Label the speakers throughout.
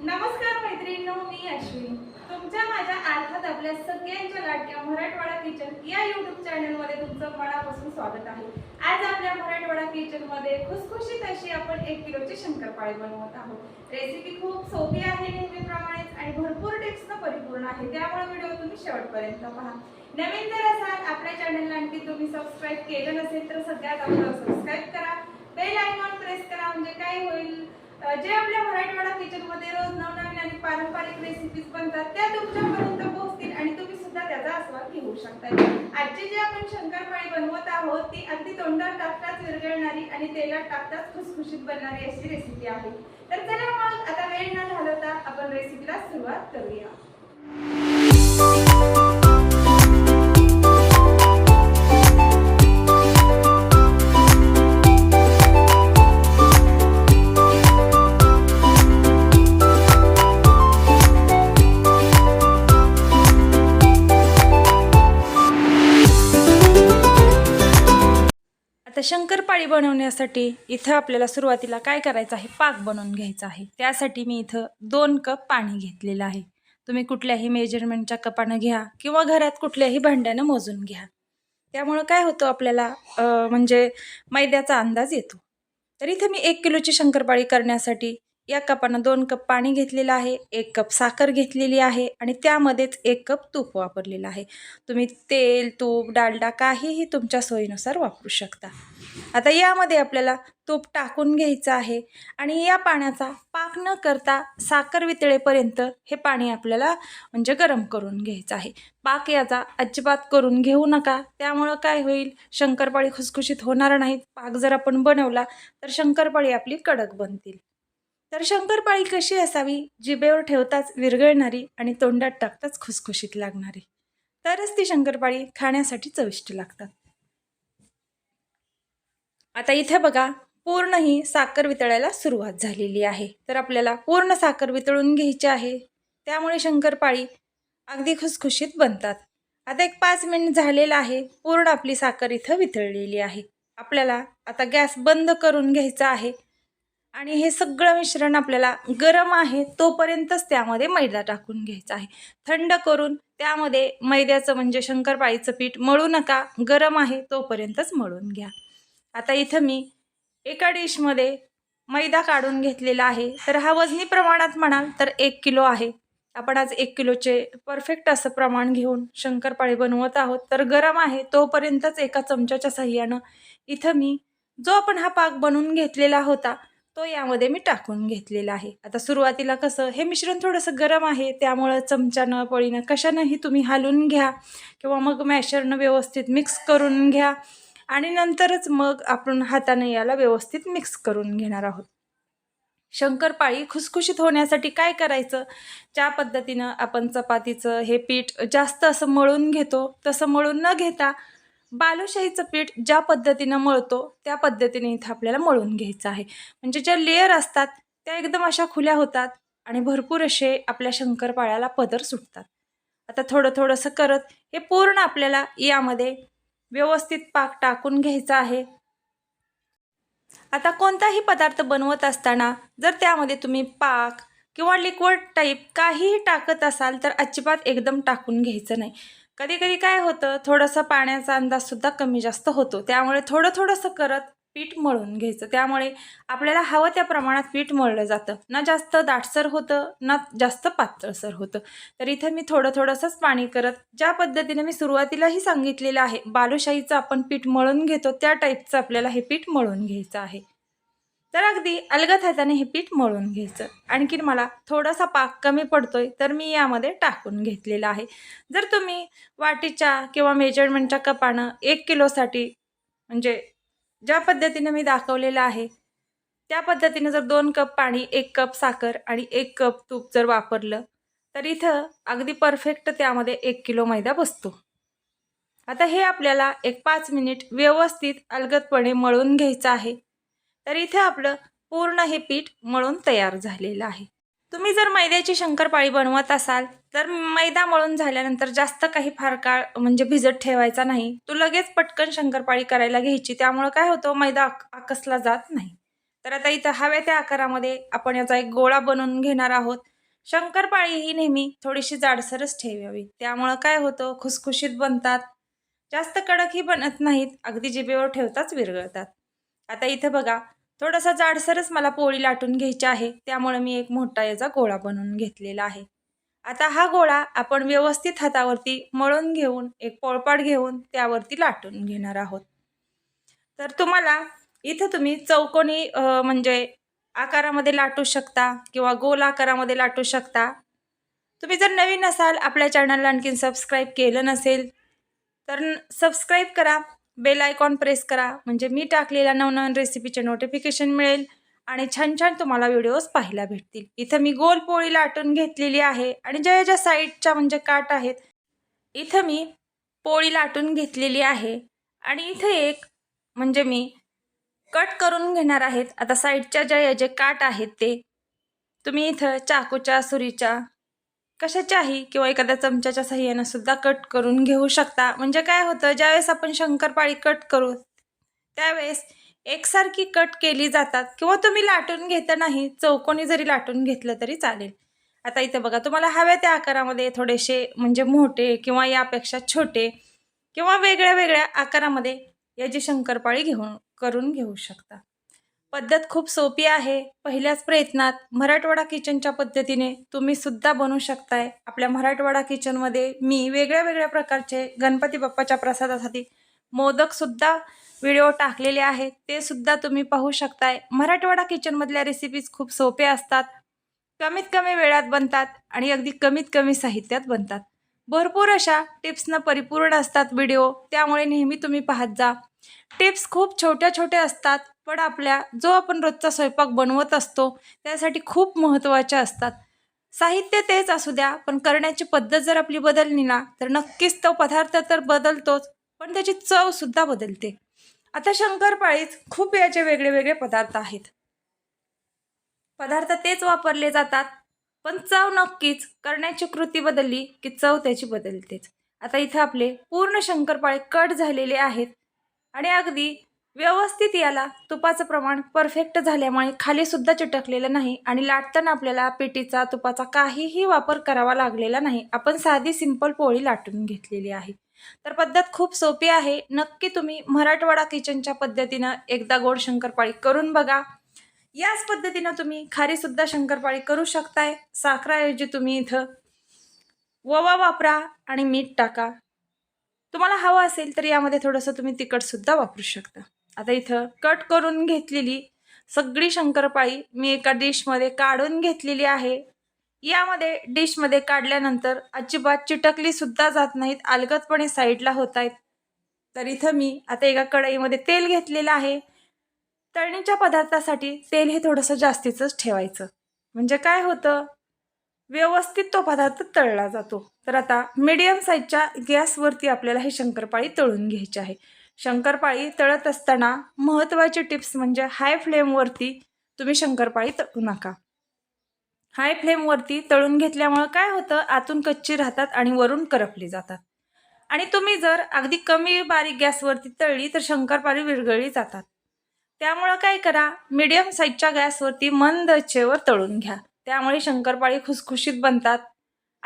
Speaker 1: नमस्कार मैत्रिणींनो मी अश्विनी. तुमच्या माझ्या अर्थात आपल्या सगळ्यांच्या लाटक्या मराठवाडा किचन या युट्यूब चॅनलमध्ये तुमचं मनापासून स्वागत आहे. आज आपल्या मराठवाडा किचनमध्ये खुसखुशीत अशी आपण एक किलोची शंकरपाळी बनवत आहोत. रेसिपी खूप सोपी आहे नेहमीप्रमाणेच आणि भरपूर टिप्सनं परिपूर्ण आहे. त्यामुळे व्हिडिओ तुम्ही शेवटपर्यंत पहा. नवीन जर असाल आपल्या चॅनलला आणखी तुम्ही सबस्क्राईब केलं नसेल तर सगळ्यात आपलं सबस्क्राईब करा. बेल आयकॉन प्रेस करा म्हणजे काय होईल? जे आपल्या मराठवाडा किचनमध्ये रोज नवनवीन आणि पारंपरिक रेसिपीज बनतात त्या तुमच्यापर्यंत पोहोचतील आणि तुम्ही सुद्धा त्याचा आस्वाद घेऊ शकता. आजची जी आपण शंकरपाळी बनवत आहोत ती अगदी तोंडात टाकताच विरघळणारी आणि तेलात टाकताच खुसखुशीत बनणारी अशी रेसिपी आहे. तर चला मग आता वेळ न घालवता आपण रेसिपीला सुरुवात करूया.
Speaker 2: पाळी बनवण्यासाठी इथं आपल्याला सुरुवातीला काय करायचं आहे? पाक बनवून घ्यायचा आहे. त्यासाठी मी इथं दोन कप पाणी घेतलेलं आहे. तुम्ही कुठल्याही मेजरमेंटच्या कपानं घ्या किंवा घरात कुठल्याही भांड्यानं मोजून घ्या. त्यामुळं काय होतं आपल्याला? म्हणजे मैद्याचा अंदाज येतो. तर इथं मी एक किलोची शंकरपाळी करण्यासाठी या कपानं दोन कप पाणी घेतलेलं आहे एक कप साखर घेतलेली आहे आणि त्यामध्येच एक कप तूप वापरलेलं आहे. तुम्ही तेल तूप डालडा काहीही तुमच्या सोयीनुसार वापरू शकता. आता यामध्ये आपल्याला तूप टाकून घ्यायचं आहे आणि या पाण्याचा पाक न करता साखर वितळेपर्यंत हे पाणी आपल्याला म्हणजे गरम करून घ्यायचं आहे. पाक याचा अजिबात करून घेऊ नका. त्यामुळं काय होईल? शंकरपाळी खुसखुशीत होणार नाहीत. पाक जर आपण बनवला तर शंकरपाळी आपली कडक बनतील. तर शंकरपाळी कशी असावी? जिभेवर ठेवताच विरघळणारी आणि तोंडात टाकताच खुसखुशीत लागणारी. तरच ती शंकरपाळी खाण्यासाठी चविष्ट लागतात. आता इथे बघा पूर्ण ही साखर वितळायला सुरुवात झालेली आहे. तर आपल्याला पूर्ण साखर वितळून घ्यायची आहे. त्यामुळे शंकरपाळी अगदी खुसखुशीत बनतात. आता एक पाच मिनिट झालेलं आहे. पूर्ण आपली साखर इथं वितळलेली आहे. आपल्याला आता गॅस बंद करून घ्यायचा आहे. आणि हे सगळं मिश्रण आपल्याला गरम आहे तोपर्यंतच त्यामध्ये मैदा टाकून घ्यायचा आहे. थंड करून त्यामध्ये मैद्याचं म्हणजे शंकरपाळीचं पीठ मळू नका. गरम आहे तोपर्यंतच मळून घ्या. आता इथं मी एका डिशमध्ये मैदा काढून घेतलेला आहे. तर हा वजनी प्रमाणात म्हणाल तर एक किलो आहे. आपण आज एक किलोचे परफेक्ट असं प्रमाण घेऊन शंकरपाळी बनवत आहोत. तर गरम आहे तोपर्यंतच एका चमच्याच्या साह्यानं इथं मी जो आपण हा पाक बनवून घेतलेला होता तो यामध्ये मी टाकून घेतलेला आहे. आता सुरुवातीला कसं हे मिश्रण थोडंसं गरम आहे त्यामुळं चमच्यानं पळीनं कशानंही तुम्ही हालून घ्या किंवा मग मॅशरनं व्यवस्थित मिक्स करून घ्या. आणि नंतरच मग आपण हाताने याला व्यवस्थित मिक्स करून घेणार आहोत. शंकरपाळी खुसखुशीत होण्यासाठी काय करायचं? ज्या पद्धतीनं आपण चपातीचं हे पीठ जास्त असं मळून घेतो तसं मळून न घेता बालुशाहीचं पीठ ज्या पद्धतीनं मळतो त्या पद्धतीने इथं आपल्याला मळून घ्यायचं आहे. म्हणजे ज्या लेअर असतात त्या एकदम अशा खुल्या होतात आणि भरपूर असे आपल्या शंकरपाळ्याला पदर सुटतात. आता थोडं थोडंसं करत हे पूर्ण आपल्याला यामध्ये व्यवस्थित पाक टाकून घ्यायचा आहे. आता कोणताही पदार्थ बनवत असताना जर त्यामध्ये तुम्ही पाक किंवा लिक्विड टाईप काहीही टाकत असाल तर अजिबात एकदम टाकून घ्यायचं नाही. कधी कधी काय होतं थोडंसं पाण्याचा अंदाजसुद्धा कमी जास्त होतो. त्यामुळे थोडं थोडंसं करत पीठ मळून घ्यायचं. त्यामुळे आपल्याला हवं त्या प्रमाणात पीठ मळलं जातं. ना जास्त दाटसर होतं ना जास्त पातळसर होतं. तर इथं मी थोडं थोडंसंच पाणी करत ज्या पद्धतीने मी सुरुवातीलाही सांगितलेलं आहे बालुशाहीचं आपण पीठ मळून घेतो त्या टाईपचं आपल्याला हे पीठ मळून घ्यायचं आहे. तर अगदी अलगत हाताने हे पीठ मळून घ्यायचं. आणखीन मला थोडासा पाक कमी पडतोय तर मी यामध्ये टाकून घेतलेला आहे. जर तुम्ही वाटीच्या किंवा मेजरमेंटच्या कपानं एक किलोसाठी म्हणजे ज्या पद्धतीनं मी दाखवलेलं आहे त्या पद्धतीनं जर दोन कप पाणी एक कप साखर आणि एक कप तूप जर वापरलं तर इथं अगदी परफेक्ट त्यामध्ये एक किलो मैदा बसतो. आता हे आपल्याला एक पाच मिनिट व्यवस्थित अलगदपणे मळून घ्यायचं आहे. तर इथे आपलं पूर्ण हे पीठ मळून तयार झालेलं आहे. तुम्ही जर मैद्याची शंकरपाळी बनवत असाल तर मैदा मळून झाल्यानंतर जास्त काही फार काळ म्हणजे भिजत ठेवायचा नाही. तू लगेच पटकन शंकरपाळी करायला घ्यायची. त्यामुळं काय होतं मैदा आकसला जात नाही. तर आता इथं हव्या त्या आकारामध्ये आपण याचा एक गोळा बनवून घेणार आहोत. शंकरपाळी ही नेहमी थोडीशी जाडसरच ठेवावी. त्यामुळं काय होतं खुसखुशीत बनतात. जास्त कडकही बनत नाहीत अगदी जिभेवर ठेवताच विरघळतात. आता इथं बघा थोडासा जाडसरच मला पोळी लाटून घ्यायची आहे. त्यामुळे मी एक मोठा याचा गोळा बनवून घेतलेला आहे. आता हा गोळा आपण व्यवस्थित हातावरती मळून घेऊन एक पोळपाट घेऊन त्यावरती लाटून घेणार आहोत. तर तुम्हाला इथं तुम्ही चौकोनी म्हणजे आकारामध्ये लाटू शकता किंवा गोल आकारामध्ये लाटू शकता. तुम्ही जर नवीन असाल आपल्या चॅनलला आणखीन सबस्क्राईब केलं नसेल तर सबस्क्राईब करा. बेल आयकॉन प्रेस करा. म्हणजे मी टाकलेल्या नवनवीन रेसिपीचे नोटिफिकेशन मिळेल आणि छान छान तुम्हाला व्हिडिओज पाहायला भेटतील. इथं मी गोल पोळी लाटून घेतलेली आहे आणि ज्या ज्या साईडच्या म्हणजे काट आहेत इथं मी पोळी लाटून घेतलेली आहे. आणि इथं एक म्हणजे मी कट करून घेणार आहेत. आता साईडच्या ज्या जे काट आहेत ते तुम्ही इथं चाकूच्या सुरीच्या कशाच्याही किंवा एखाद्या चमच्याच्या साह्यानं सुद्धा कट करून घेऊ शकता. म्हणजे काय होतं ज्यावेळेस आपण शंकरपाळी कट करू त्यावेळेस एकसारखी कट केली जातात. किंवा तुम्ही लाटून घेतं नाही चौकोनी जरी लाटून घेतलं तरी चालेल. आता इथं बघा तुम्हाला हव्या त्या आकारामध्ये थोडेसे म्हणजे मोठे किंवा यापेक्षा छोटे किंवा वेगळ्या वेगळ्या आकारामध्ये याची शंकरपाळी घेऊन करून घेऊ शकता. पद्धत खूप सोपी आहे. पहिल्याच प्रयत्नात मराठवाडा किचनच्या पद्धतीने तुम्ही सुद्धा बनवू शकताय. आपल्या मराठवाडा किचनमध्ये मी वेगळ्या वेगळ्या प्रकारचे गणपती बाप्पाच्या प्रसादासाठी मोदकसुद्धा व्हिडिओ टाकलेले आहेत. ते सुद्धा तुम्ही पाहू शकताय. मराठवाडा किचनमधल्या रेसिपीज खूप सोप्या असतात. कमीत कमी वेळात बनतात आणि अगदी कमीत कमी साहित्यात बनतात. भरपूर अशा टिप्सनं परिपूर्ण असतात व्हिडिओ. त्यामुळे नेहमी तुम्ही पाहत जा. टिप्स खूप छोट्या छोट्या असतात. पण आपल्या जो आपण रोजचा स्वयंपाक बनवत असतो त्यासाठी खूप महत्त्वाच्या असतात. साहित्य तेच असू द्या पण करण्याची पद्धत जर आपली बदलली ना तर नक्कीच तो पदार्थ तर बदलतोच पण त्याची चव सुद्धा बदलते. आता शंकरपाळीत खूप याचे वेगळे वेगळे पदार्थ आहेत. पदार्थ तेच वापरले जातात पण चव नक्कीच करण्याची कृती बदलली की चव त्याची बदलतेच. आता इथं आपले पूर्ण शंकरपाळे कट झालेले आहेत. आणि अगदी व्यवस्थित याला. तुपाचं प्रमाण परफेक्ट झाल्यामुळे खाली सुद्धा चिटकलेलं नाही आणि लाटताना आपल्याला पेटीचा तुपाचा काहीही वापर करावा लागलेला नाही. आपण साधी सिंपल पोळी लाटून घेतलेली आहे. तर पद्धत खूप सोपी आहे. नक्की तुम्ही मराठवाडा किचनच्या पद्धतीनं एकदा गोड शंकरपाळी करून बघा. याच पद्धतीनं तुम्ही खारीसुद्धा शंकरपाळी करू शकताय. साखराऐवजी तुम्ही इथं ओवा वापरा आणि मीठ टाका. तुम्हाला हवं असेल तर यामध्ये थोडंसं तुम्ही तिखटसुद्धा वापरू शकता. आता इथं कट करून घेतलेली सगळी शंकरपाळी मी एका डिशमध्ये काढून घेतलेली आहे. यामध्ये डिशमध्ये काढल्यानंतर अजिबात चिटकली सुद्धा जात नाहीत अलगदपणे साईडला होत आहेत. तर इथं मी आता एका कढईमध्ये तेल घेतलेलं आहे. तळणीच्या पदार्थासाठी तेल हे थोडंसं जास्तीचंच ठेवायचं. म्हणजे काय होतं? व्यवस्थित तो पदार्थ तळला जातो. तर आता मीडियम साईजच्या गॅसवरती आपल्याला हे शंकरपाळी तळून घ्यायची आहे. शंकरपाळी तळत असताना महत्त्वाची टिप्स म्हणजे हाय फ्लेमवरती तुम्ही शंकरपाळी तळू नका. हाय फ्लेमवरती तळून घेतल्यामुळं काय होतं? आतून कच्ची राहतात आणि वरून करपली जातात. आणि तुम्ही जर अगदी कमी बारीक गॅसवरती तळली तर शंकरपाळी विरघळली जातात. त्यामुळं काय करा? मीडियम साईजच्या गॅसवरती मंद आचेवर तळून घ्या. त्यामुळे शंकरपाळी खुसखुशीत बनतात.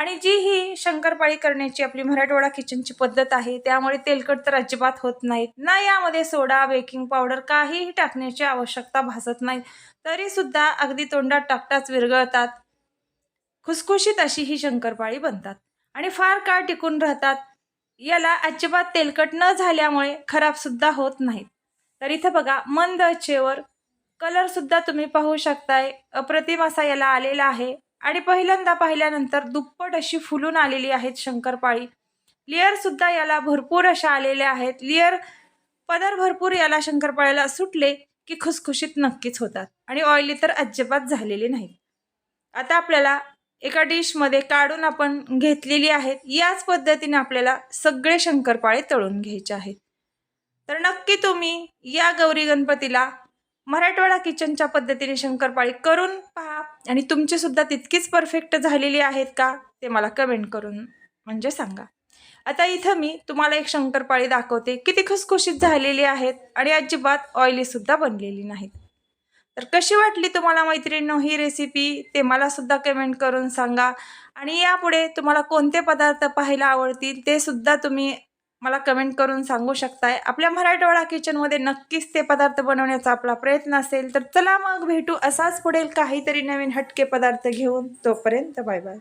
Speaker 2: आणि जी ही शंकरपाळी करण्याची आपली मराठवाडा किचनची पद्धत आहे. त्यामुळे तेलकट तर अजिबात होत नाहीत. ना यामध्ये सोडा बेकिंग पावडर काहीही टाकण्याची आवश्यकता भासत नाही. तरीसुद्धा अगदी तोंडात टाकताच विरघळतात. खुसखुशीत अशी ही शंकरपाळी बनतात. आणि फार काळ टिकून राहतात. याला अजिबात तेलकट न झाल्यामुळे खराबसुद्धा होत नाहीत. तर इथं बघा मंद चेवर कलरसुद्धा तुम्ही पाहू शकताय. अप्रतिम असा याला आलेला आहे. आणि पहिल्यांदा पाहिल्यानंतर दुप्पट अशी फुलून आलेली आहेत शंकरपाळी. लेअरसुद्धा याला भरपूर अशा आलेल्या आहेत. लेअर पदर भरपूर याला शंकरपाळ्याला सुटले की खुसखुशीत नक्कीच होतात आणि ऑइली तर अजिबात झालेली नाही आता आपल्याला एका डिशमध्ये काढून आपण घेतलेली आहेत. याच पद्धतीने आपल्याला सगळे शंकरपाळे तळून घ्यायचे आहेत. तर नक्की तुम्ही या गौरी गणपतीला मराठवाडा किचनच्या पद्धतीने शंकरपाळी करून पहा. आणि तुमची सुद्धा तितकीच परफेक्ट झालेली आहेत का ते मला कमेंट करून म्हणजे सांगा. आता इथं मी तुम्हाला एक शंकरपाळी दाखवते. किती खुसखुशीत झालेली आहेत आणि अजिबात ऑइलीसुद्धा बनलेली नाहीत. तर कशी वाटली तुम्हाला मैत्रिणींनो ही रेसिपी ते मला सुद्धा कमेंट करून सांगा. आणि यापुढे तुम्हाला कोणते पदार्थ पाहायला आवडतील ते सुद्धा तुम्ही मला कमेंट करून सांगू शकताय. आपल्या मराठवाडा किचनमध्ये नक्कीच ते पदार्थ बनवण्याचा आपला प्रयत्न असेल तर चला मग भेटू असाच पुढेल काहीतरी नवीन हटके पदार्थ घेऊन. तोपर्यंत बाय बाय